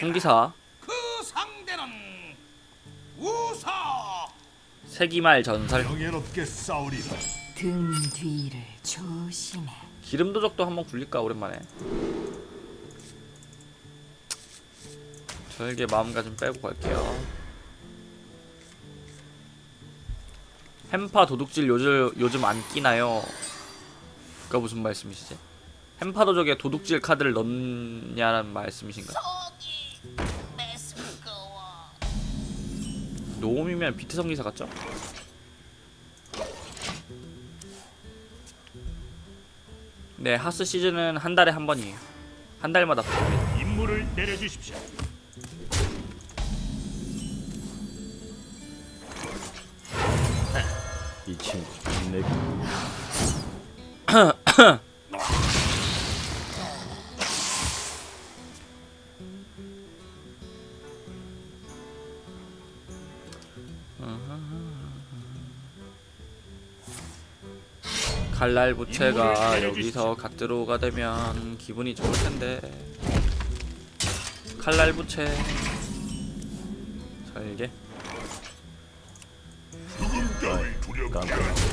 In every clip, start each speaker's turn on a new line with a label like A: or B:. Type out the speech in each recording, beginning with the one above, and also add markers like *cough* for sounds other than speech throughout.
A: 홍기사
B: 그 상대는 우사
A: 세기말 전설
C: 싸우리라.
D: 등 뒤를 조심해.
A: 기름 도적도 한번 굴릴까 오랜만에 저에게 마음가짐 빼고 갈게요 햄파 도둑질 요즘 요즘 안 끼나요? 그가 무슨 말씀이시지? 햄파 도적에 도둑질 카드를 넣냐는 말씀이신가? 노움이면 비트 성 기사 같죠? 네 하스 시즌은 한 달에 한 번이에요 한 달마다 바뀝니다
C: 임무를 내려주십시오.
E: 이 친구 내 *clears throat*
A: 갈날 부채가 여기서 갓들어오가 되면 기분이 좋을 텐데. 칼날 부채.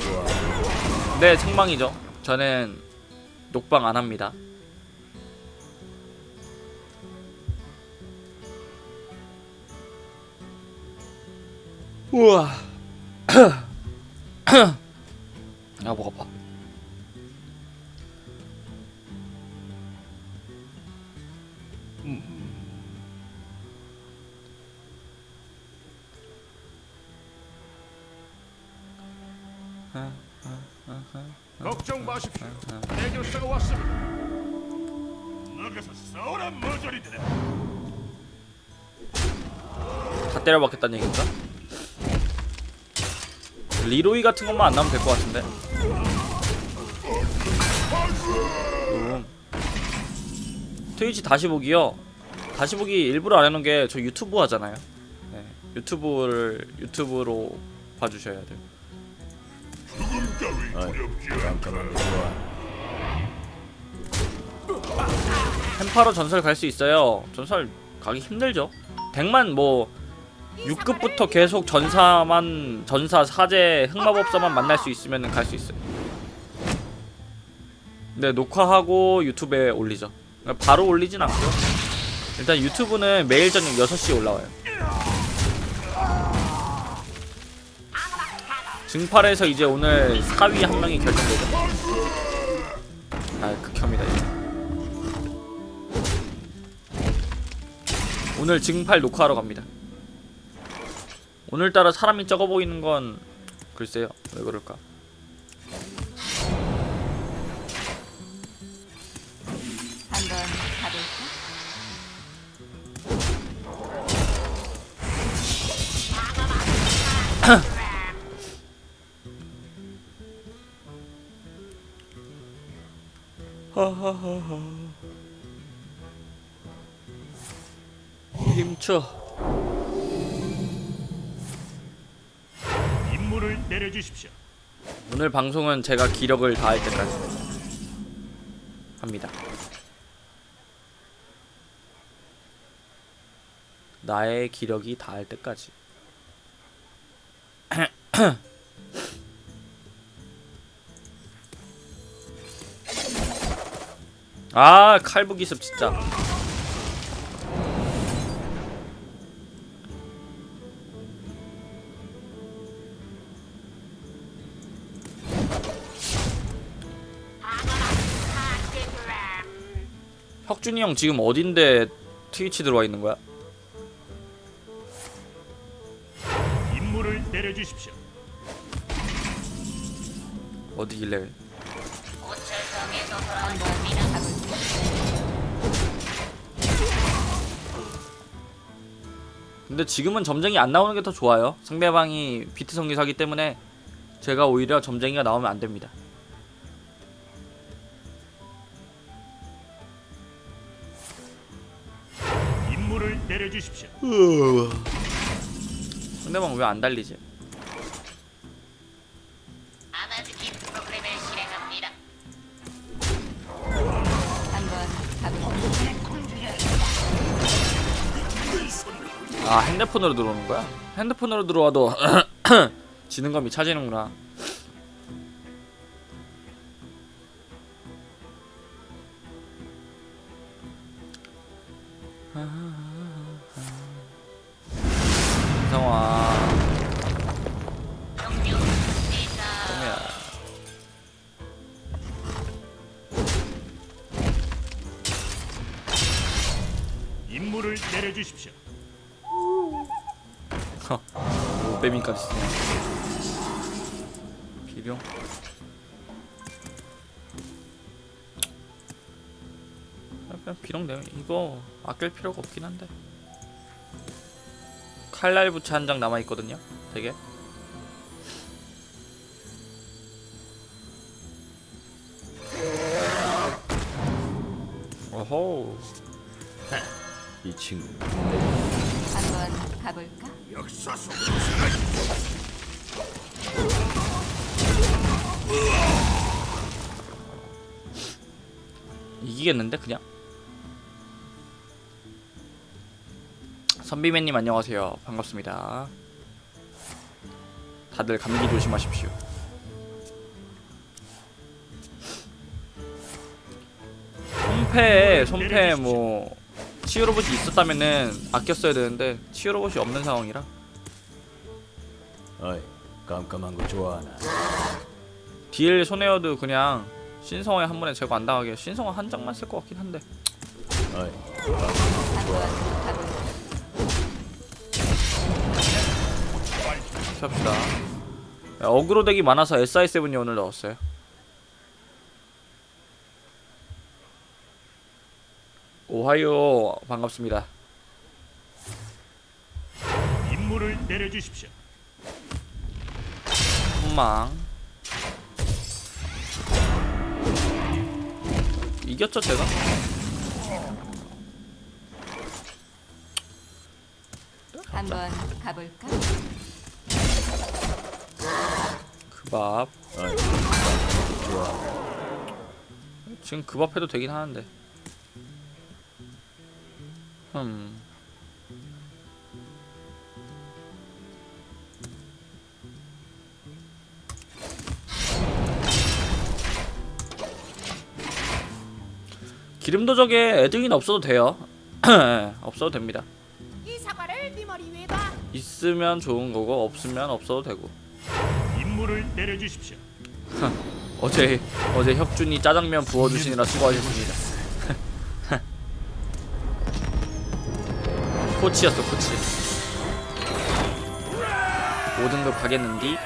E: 좋아.
A: 네 책망이죠. 저는 녹방 안 합니다. 우와. *coughs* *coughs* 아 목 아파
C: 걱정 마십시오. 해결사가 왔습니다.
A: 다 때려박겠다는 얘기인가? 리로이 같은 것만 안 나오면 될 것 같은데. 음. 트위치 다시 보기요. 다시 보기 일부러 안 해놓은 게 저 유튜브 하잖아요. 네, 유튜브를 유튜브로 봐주셔야 돼요. 햄파로 전설 갈 수 있어요. 전설 가기 힘들죠. 100만 뭐 6급부터 계속 전사만 전사 사제 흑마법사만 만날 수 있으면 갈 수 있어요. 네 녹화하고 유튜브에 올리죠. 바로 올리진 않고요. 일단 유튜브는 매일 저녁 6시에 올라와요. 증팔에서 이제 오늘 4위 한 명이 결정되죠. 아 극혐이다 이거. 오늘 증팔 녹화하러 갑니다. 오늘따라 사람이 적어 보이는 건 글쎄요 왜 그럴까?
D: 한번 *clears throat* 가볼까?
A: 힘쳐.
C: 임무를 내려주십시오.
A: 오늘 방송은 제가 기력을 다할 때까지 합니다. 나의 기력이 다할 때까지. *clears throat* 아 칼부 기습 진짜. 혁준이 형 지금 어딘데 트위치 들어와 있는 거야?
C: 임무를 내려주십시오.
A: 어디길래? 근데 지금은 점쟁이 안 나오는 게 더 좋아요. 상대방이 비트 성기사기 때문에 제가 오히려 점쟁이가 나오면 안 됩니다.
C: 임무를 내려주십시오.
A: 상대방 왜 안 달리지?
F: 아
A: 핸드폰으로 들어오는 거야? 핸드폰으로 들어와도 *clears throat* 지는 검이 차지는구나.
C: 임무를 내려주십시오.
A: 오 빼민까지 쓰네. 비룡. 그냥 비룡 내면 이거 아낄 필요가 없긴 한데. 칼날 부츠 한 장 남아 있거든요. 되게. 오호.
E: 이 친구
D: 한번 가볼까?
C: 역사 속
A: 이기겠는데 그냥? 선비맨님 안녕하세요. 반갑습니다. 다들 감기 조심하십시오. 손패에 손패에 뭐 치유 로봇이 있었다면은 아꼈어야 되는데 치유 로봇이 없는 상황이라
E: 어이 깜깜한 거 좋아하나
A: 딜 손해여도 그냥 신성화에 한 번에 제거 안 당하게 신성화 한 장만 쓸 것 같긴 한데
E: 어이
D: 한번 가볼까?
A: 합시다. 야, 어그로 덱이 많아서 SI7이 오늘 넣었어요. 오하요 반갑습니다.
C: 임무를 내려주십시오.
A: 혼망 이겼죠 제가?
D: 한번 가볼까?
A: 그밥
E: 어이 좋아
A: 지금 그밥 해도 되긴 하는데. 음. 기름 도적에 애등인 없어도 돼요. *clears throat* 없어도 됩니다.
B: 이 사과를 네 머리 위에 봐.
A: 있으면 좋은 거고 없으면 없어도 되고.
C: 임무를 내려주십시오. *laughs*
A: 어제 어제 혁준이 짜장면 부어주시느라 수고하셨습니다. 코치였어 코치. 5등급 가겠는디?